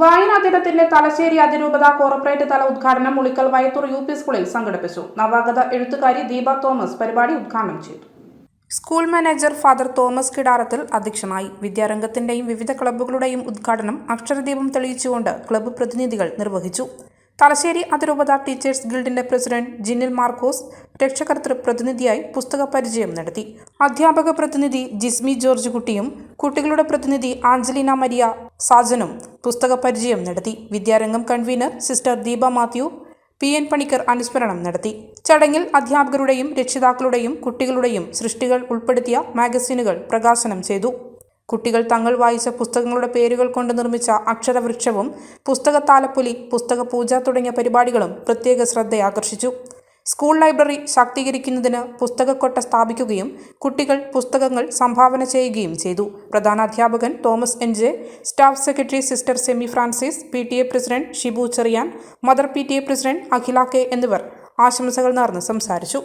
വായനാ ദിനത്തിന്റെ തലശ്ശേരി അതിരൂപത കോർപ്പറേറ്റ് തല ഉദ്ഘാടനം മുളിക്കൽ വയത്തൂർ യു പി സ്കൂളിൽ സംഘടിപ്പിച്ചു. നവാഗത എഴുത്തുകാരി ദീപ തോമസ് പരിപാടി ഉദ്ഘാടനം ചെയ്തു. School manager father Thomas Kidarathil അധ്യക്ഷനായി. വിദ്യാരംഗത്തിന്റെയും വിവിധ ക്ലബ്ബുകളുടെയും ഉദ്ഘാടനം അക്ഷരദീപം തെളിയിച്ചുകൊണ്ട് ക്ലബ്ബ് പ്രതിനിധികൾ നിർവഹിച്ചു. തലശ്ശേരി അതിരൂപത ടീച്ചേഴ്സ് ഗിൽഡിന്റെ പ്രസിഡന്റ് ജിന്നിൽ മാർക്കോസ് രക്ഷകർത്തൃ പ്രതിനിധിയായി പുസ്തക പരിചയം നടത്തി. അധ്യാപക പ്രതിനിധി ജിസ്മി ജോർജ് കുട്ടിയും കുട്ടികളുടെ പ്രതിനിധി ആഞ്ചലിന മരിയ സാജനും പുസ്തക പരിചയം നടത്തി. വിദ്യാരംഗം convenor sister Deepa Mathew P N Panicker അനുസ്മരണം നടത്തി. ചടങ്ങിൽ അധ്യാപകരുടെയും രക്ഷിതാക്കളുടെയും കുട്ടികളുടെയും സൃഷ്ടികൾ ഉൾപ്പെടുത്തിയ മാഗസീനുകൾ പ്രകാശനം ചെയ്തു. കുട്ടികൾ തങ്ങൾ വായിച്ച പുസ്തകങ്ങളുടെ പേരുകൾ കൊണ്ട് നിർമ്മിച്ച അക്ഷരവൃക്ഷവും പുസ്തകത്താലപ്പൊലി പുസ്തക പൂജ തുടങ്ങിയ പരിപാടികളും പ്രത്യേക ശ്രദ്ധയാകർഷിച്ചു. സ്കൂൾ ലൈബ്രറി ശാക്തീകരിക്കുന്നതിന് പുസ്തകക്കൊട്ട സ്ഥാപിക്കുകയും കുട്ടികൾ പുസ്തകങ്ങൾ സംഭാവന ചെയ്യുകയും ചെയ്തു. പ്രധാനാധ്യാപകൻ Thomas N. J. Staff secretary sister Semi Francis P. T. A president Shibu Cherian mother P. T. A president Akhila K. എന്നിവർ ആശംസകൾ നേർന്ന് സംസാരിച്ചു.